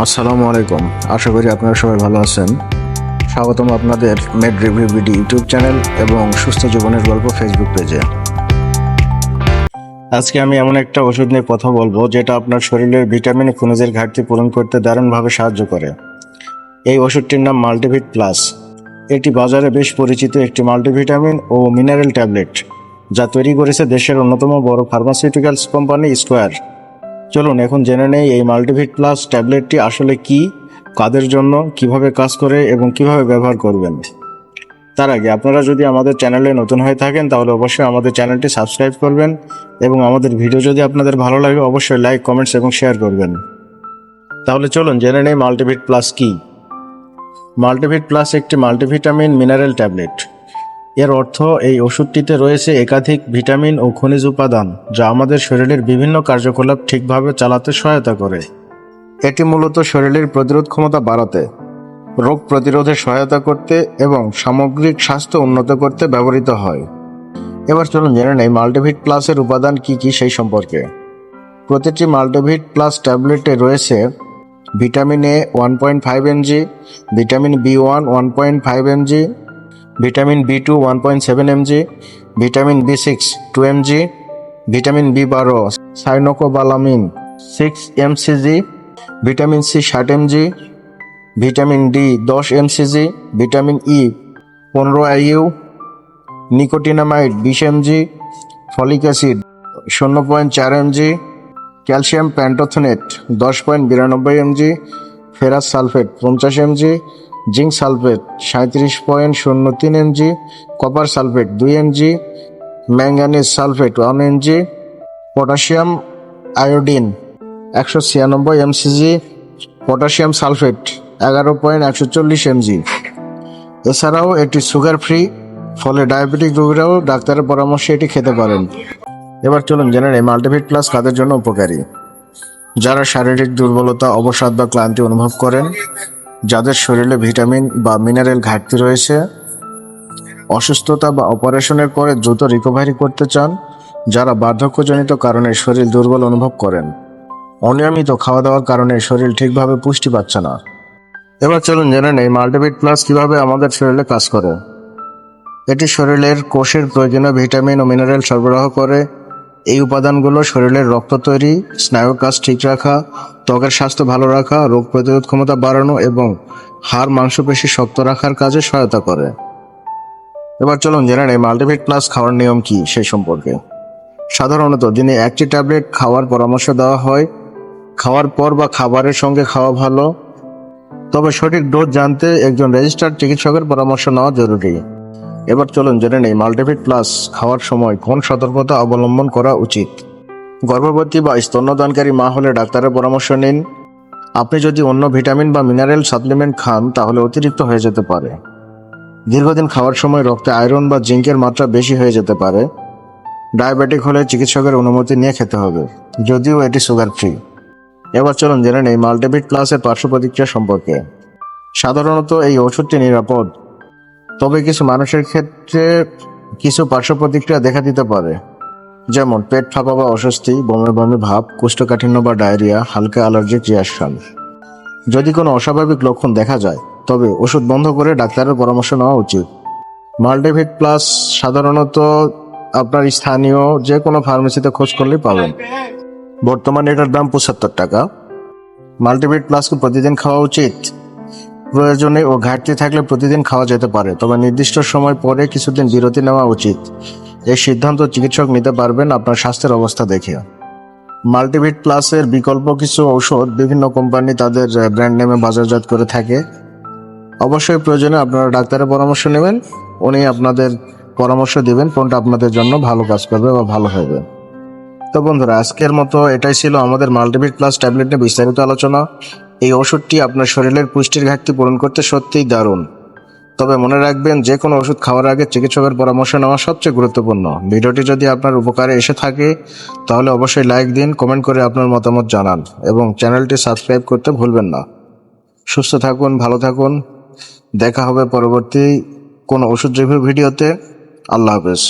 আসসালামু আলাইকুম। আশা করি আপনারা সবাই ভালো আছেন। স্বাগতম আপনাদের Med Review BD YouTube channel এবং সুস্থ জীবনের গল্প ফেসবুক পেজে। আজকে আমি এমন একটা ওষুধ নিয়ে কথা বলব, যেটা আপনার শরীরের ভিটামিন খনিজের ঘাটতি পূরণ করতে দারুণভাবে সাহায্য করে। এই ওষুধটির নাম মাল্টিভিট প্লাস। এটি বাজারে বেশ পরিচিত একটি মাল্টিভিটামিন ও মিনারেল ট্যাবলেট, যা তৈরি করেছে দেশের অন্যতম বড় ফার্মাসিউটিক্যালস কোম্পানি স্কোয়ার চলুন, এখন জেনে নেই এই মাল্টিভিট প্লাস ট্যাবলেটটি আসলে কি, কাদের জন্য, কীভাবে কাজ করে এবং কীভাবে ব্যবহার করবেন। তার আগে আপনারা যদি আমাদের চ্যানেলে নতুন হয়ে থাকেন, তাহলে অবশ্যই আমাদের চ্যানেলটি সাবস্ক্রাইব করবেন এবং আমাদের ভিডিও যদি আপনাদের ভালো লাগে, অবশ্যই লাইক, কমেন্টস এবং শেয়ার করবেন। তাহলে চলুন, জেনে নেই মাল্টিভিট প্লাস কি। মাল্টিভিট প্লাস একটি মাল্টিভিটামিন মিনারেল ট্যাবলেট। এর অর্থ, এই ওষুধটিতে রয়েছে একাধিক ভিটামিন ও খনিজ উপাদান, যা আমাদের শরীরের বিভিন্ন কার্যকলাপ ঠিকভাবে চালাতে সহায়তা করে। এটি মূলত শরীরের প্রতিরোধ ক্ষমতা বাড়াতে, রোগ প্রতিরোধে সহায়তা করতে এবং সামগ্রিক স্বাস্থ্য উন্নত করতে ব্যবহৃত হয়। এবার চলুন জেনে নেই মাল্টিভিট প্লাসের উপাদান কি কি সেই সম্পর্কে। প্রতিটি মাল্টিভিট প্লাস ট্যাবলেটে রয়েছে vitamin A one point five mg vitamin B one one point five mg vitamin B two one point seven mg vitamin B six two mg vitamin B বারো cyanocobalamin six mcg vitamin C ষাট MG vitamin D দশ MCG vitamin E পনেরো IU nicotinamide বিশ MG folic acid শূন্য point চার MG calcium pantothenate দশ point বিরানব্বই MG ferrous sulphate পঞ্চাশ এমজি জিঙ্ক সালফেট সাঁত্রিশ পয়েন্ট শূন্য তিন এমজি, কপার সালফেট দুই mg manganese sulphate one mg, potassium iodine একশো ছিয়ানব্বই এমসিজি, পটাশিয়াম সালফেট এগারো পয়েন্ট একশো চল্লিশ এমজি। এছাড়াও এটি সুগার ফ্রি, ফলে ডায়াবেটিক রোগীরাও ডাক্তারের পরামর্শে এটি খেতে পারেন। এবার চলুন জেনে নেই মাল্টিভিট প্লাস কাদের জন্য উপকারী। যারা শারীরিক দুর্বলতা, অবসাদ বা ক্লান্তি অনুভব করেন যাদের শরীরে ভিটামিন বা মিনারেল ঘাটতি রয়েছে, অসুস্থতা বা অপারেশনের পরে দ্রুত রিকভারি করতে চান, যারা বার্ধক্যজনিত কারণে শরীর দুর্বল অনুভব করেন। অনিয়মিত খাওয়া দাওয়ার কারণে শরীর ঠিকভাবে পুষ্টি পাচ্ছে না। এবার চলুন জেনে নেই মাল্টিভিট প্লাস কীভাবে আমাদের শরীরে কাজ করে। এটি শরীরের কোষের প্রয়োজনীয় ভিটামিন ও মিনারেল সরবরাহ করে এই উপাদানগুলো শরীরের রক্ত তৈরি, স্নায়ুর কাজ ঠিক রাখা, ত্বকের স্বাস্থ্য ভালো রাখা, রোগ প্রতিরোধ ক্ষমতা বাড়ানো এবং হাড় মাংসপেশি শক্ত রাখার কাজে সহায়তা করে। এবার চলুন জেনে নেই মাল্টিভিট প্লাস খাওয়ার নিয়ম কি সে সম্পর্কে। সাধারণত দিনে একটি ট্যাবলেট খাওয়ার পরামর্শ দেওয়া হয়। খাওয়ার পর বা খাবারের সঙ্গে খাওয়া ভালো। তবে সঠিক ডোজ জানতে একজন রেজিস্টার্ড চিকিৎসকের পরামর্শ নেওয়া জরুরি। এবার চলুন জেনে নেই মাল্টিভিট প্লাস খাওয়ার সময় কোন সতর্কতা অবলম্বন করা উচিত? গর্ভবতী বা স্তন্যদানকারী মা হলে ডাক্তারের পরামর্শ নিন। আপনি যদি অন্য ভিটামিন বা মিনারেল সাপ্লিমেন্ট খান, তাহলে অতিরিক্ত হয়ে যেতে পারে। দীর্ঘদিন খাওয়ার সময় রক্তে আয়রন বা জিঙ্কের মাত্রা বেশি হয়ে যেতে পারে। ডায়াবেটিক হলে চিকিৎসকের অনুমতি নিয়ে খেতে হবে, যদিও এটি সুগার ফ্রি এবার চলুন জেনে নেই মাল্টিভিট প্লাসের পার্শ্ব প্রতিক্রিয়া সম্পর্কে। সাধারণত এই ওষুধটি নিরাপদ তবে কিছু মানুষের ক্ষেত্রে কিছু পার্শ্ব প্রতিক্রিয়া দেখা দিতে পারে। যেমন পেট ফাঁপা বা অস্বস্তি, বমি বমি, ভাব, কোষ্ঠকাঠিন্য বা ডায়রিয়া, হালকা অ্যালার্জিক রিয়াকশন যদি কোনো অস্বাভাবিক লক্ষণ দেখা যায়, তবে ওষুধ বন্ধ করে ডাক্তারের পরামর্শ নেওয়া উচিত। মাল্টিভিট প্লাস সাধারণত আপনার স্থানীয় যে কোনো ফার্মেসিতে খোঁজ করলেই পাবেন। বর্তমানে এটার দাম পঁচাত্তর টাকা। মাল্টিভিট প্লাসকে প্রতিদিন খাওয়া উচিত। প্রয়োজনে ও ঘাটতি থাকলে প্রতিদিন খাওয়া যেতে পারে, তবে নির্দিষ্ট সময় পরে কিছুদিন বিরতি নেওয়া উচিত। এই সিদ্ধান্ত চিকিৎসক নিতে পারবেন আপনার স্বাস্থ্যের অবস্থা দেখে। মাল্টিভিট প্লাসের বিকল্প কিছু ঔষধ বিভিন্ন কোম্পানি তাদের ব্র্যান্ড নেমে বাজারজাত করে থাকে। অবশ্যই প্রয়োজনে আপনারা ডাক্তারের পরামর্শ নেবেন, উনি আপনাদের পরামর্শ দিবেন কোনটা আপনাদের জন্য ভালো কাজ করবে বা ভালো হবে। তো বন্ধুরা, আজকের মতো এটাই ছিল আমাদের মাল্টিভিট প্লাস ট্যাবলেট নিয়ে বিস্তারিত আলোচনা। এই ওষুধটি আপনার শরীরের পুষ্টির ঘাটতি পূরণ করতে সত্যিই দারুণ। তবে মনে রাখবেন যে কোনো ওষুধ খাওয়ার আগে চিকিৎসকের পরামর্শ নেওয়া সবচেয়ে গুরুত্বপূর্ণ। ভিডিওটি যদি আপনার উপকারে এসে থাকে, তাহলে অবশ্যই লাইক দিন, কমেন্ট করে আপনার মতামত জানান এবং চ্যানেলটি সাবস্ক্রাইব করতে ভুলবেন না। সুস্থ থাকুন, ভালো থাকুন। দেখা হবে পরবর্তী কোনো ওষুধ রিভিউ ভিডিওতে। আল্লাহ হাফেজ।